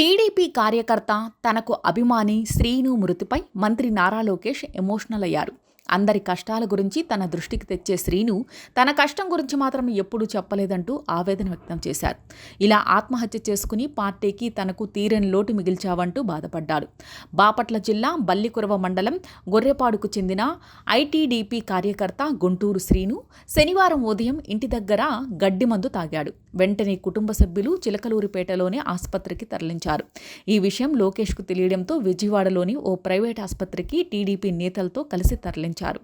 TDP కార్యకర్త తనకు అభిమాని శ్రీను మృతిపై మంత్రి నారా లోకేష్ ఎమోషనల్ అయ్యారు. అందరి కష్టాల గురించి తన దృష్టికి తెచ్చే శ్రీను తన కష్టం గురించి మాత్రం ఎప్పుడూ చెప్పలేదంటూ ఆవేదన వ్యక్తం చేశారు. ఇలా ఆత్మహత్య చేసుకుని పార్టీకి తనకు తీరని లోటు మిగిల్చావంటూ బాధపడ్డారు. బాపట్ల జిల్లా బల్లికురవ మండలం గొర్రెపాడుకు చెందిన ఐటీడీపీ కార్యకర్త గుంటూరు శ్రీను శనివారం ఉదయం ఇంటి దగ్గర గడ్డి మందు తాగాడు. వెంటనే కుటుంబ సభ్యులు చిలకలూరిపేటలోని ఆసుపత్రికి తరలించారు. ఈ విషయం లోకేష్కు తెలియడంతో విజయవాడలోని ఓ ప్రైవేట్ ఆసుపత్రికి టీడీపీ నేతలతో కలిసి తరలించారు.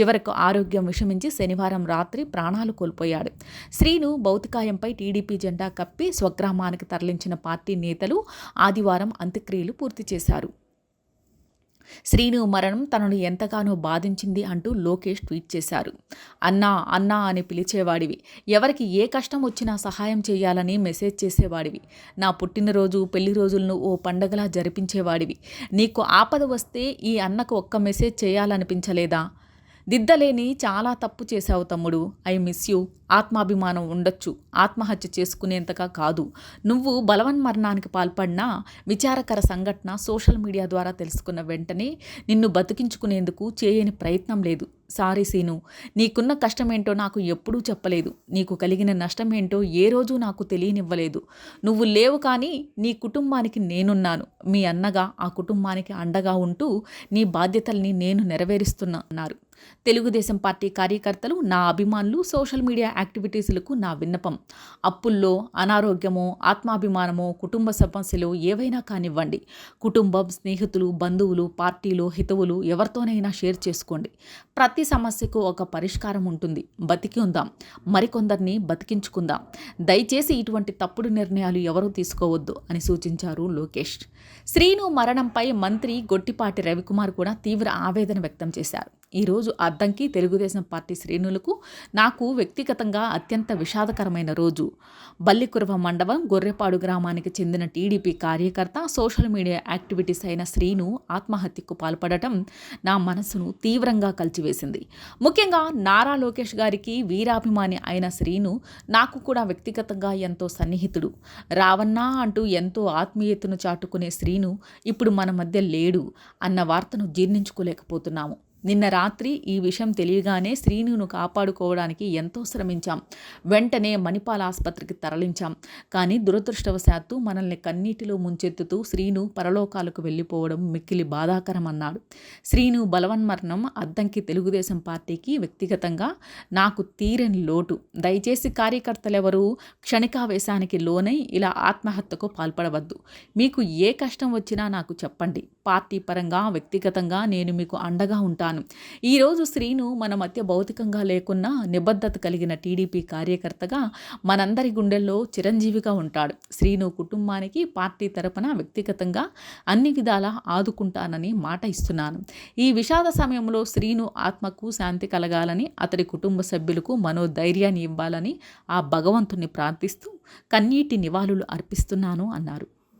చివరకు ఆరోగ్యం విషమించి శనివారం రాత్రి ప్రాణాలు కోల్పోయాడు. శ్రీను భౌతికాయంపై టీడీపీ జెండా కప్పి స్వగ్రామానికి తరలించిన పార్టీ నేతలు ఆదివారం అంత్యక్రియలు పూర్తి చేశారు. శ్రీను మరణం తనను ఎంతగానో బాధించింది అంటూ లోకేష్ ట్వీట్ చేశారు. అన్నా అన్నా అని పిలిచేవాడివి. ఎవరికి ఏ కష్టం వచ్చినా సహాయం చేయాలని మెసేజ్ చేసేవాడివి. నా పుట్టినరోజు పెళ్ళి రోజులను ఓ పండగలా జరిపించేవాడివి. నీకు ఆపద వస్తే ఈ అన్నకు ఒక్క మెసేజ్ చేయాలనిపించలేదా? దిద్దలేని చాలా తప్పు చేశావు తమ్ముడు. I miss you. ఆత్మాభిమానం ఉండొచ్చు. ఆత్మహత్య చేసుకునేంతగా కాదు. నువ్వు బలవన్మరణానికి పాల్పడినా విచారకర సంఘటన సోషల్ మీడియా ద్వారా తెలుసుకున్న వెంటనే నిన్ను బతికించుకునేందుకు చేయని ప్రయత్నం లేదు. సారీ సీను. నీకున్న కష్టమేంటో నాకు ఎప్పుడూ చెప్పలేదు. నీకు కలిగిన నష్టమేంటో ఏ రోజు నాకు తెలియనివ్వలేదు. నువ్వు లేవు కానీ నీ కుటుంబానికి నేనున్నాను. మీ అన్నగా ఆ కుటుంబానికి అండగా ఉంటూ నీ బాధ్యతల్ని నేను నెరవేరుస్తున్నా అన్నారు. తెలుగుదేశం పార్టీ కార్యకర్తలు నా అభిమానులు సోషల్ మీడియా యాక్టివిటీస్లకు నా విన్నపం. అప్పుల్లో అనారోగ్యమో ఆత్మాభిమానమో కుటుంబ సమస్యలు ఏవైనా కానివ్వండి. కుటుంబం స్నేహితులు బంధువులు పార్టీలు హితవులు ఎవరితోనైనా షేర్ చేసుకోండి. ప్రతి సమస్యకు ఒక పరిష్కారం ఉంటుంది. బతికి ఉందాం. మరికొందరిని బతికించుకుందాం. దయచేసి ఇటువంటి తప్పుడు నిర్ణయాలు ఎవరూ తీసుకోవద్దు అని సూచించారు లోకేష్. శ్రీను మరణంపై మంత్రి గొట్టిపాటి రవికుమార్ కూడా తీవ్ర ఆవేదన వ్యక్తం చేశారు. ఈరోజు అద్దంకి తెలుగుదేశం పార్టీ శ్రేణులకు నాకు వ్యక్తిగతంగా అత్యంత విషాదకరమైన రోజు. బల్లికురవ మండలం గొర్రెపాడు గ్రామానికి చెందిన టీడీపీ కార్యకర్త సోషల్ మీడియా యాక్టివిటీస్ అయిన శ్రీను ఆత్మహత్యకు పాల్పడటం నా మనసును తీవ్రంగా కలిచివేసింది. ముఖ్యంగా నారా లోకేష్ గారికి వీరాభిమాని అయిన శ్రీను నాకు కూడా వ్యక్తిగతంగా ఎంతో సన్నిహితుడు. రావన్నా అంటూ ఎంతో ఆత్మీయతను చాటుకునే శ్రీను ఇప్పుడు మన మధ్య లేడు అన్న వార్తను జీర్ణించుకోలేకపోతున్నాము. నిన్న రాత్రి ఈ విషయం తెలియగానే శ్రీనును కాపాడుకోవడానికి ఎంతో శ్రమించాం. వెంటనే మణిపాల్ ఆసుపత్రికి తరలించాం. కానీ దురదృష్టవశాత్తు మనల్ని కన్నీటిలో ముంచెత్తుతూ శ్రీను పరలోకాలకు వెళ్ళిపోవడం మిక్కిలి బాధాకరం అన్నాడు శ్రీను బలవన్మరణం అద్దంకి తెలుగుదేశం పార్టీకి వ్యక్తిగతంగా నాకు తీరని లోటు. దయచేసి కార్యకర్తలెవరూ క్షణికావేశానికి లోనై ఇలా ఆత్మహత్యకు పాల్పడవద్దు. మీకు ఏ కష్టం వచ్చినా నాకు చెప్పండి. పార్టీ పరంగా వ్యక్తిగతంగా నేను మీకు అండగా ఉంటాను. ఈరోజు శ్రీను మన మధ్య భౌతికంగా లేకున్నా నిబద్ధత కలిగిన టీడీపీ కార్యకర్తగా మనందరి గుండెల్లో చిరంజీవిగా ఉంటాడు. శ్రీను కుటుంబానికి పార్టీ తరపున వ్యక్తిగతంగా అన్ని విధాలా ఆదుకుంటానని మాట ఇస్తున్నాను. ఈ విషాద సమయంలో శ్రీను ఆత్మకు శాంతి కలగాలని అతడి కుటుంబ సభ్యులకు మనోధైర్యాన్ని ఇవ్వాలని ఆ భగవంతుని ప్రార్థిస్తూ కన్నీటి నివాళులు అర్పిస్తున్నాను అన్నారు.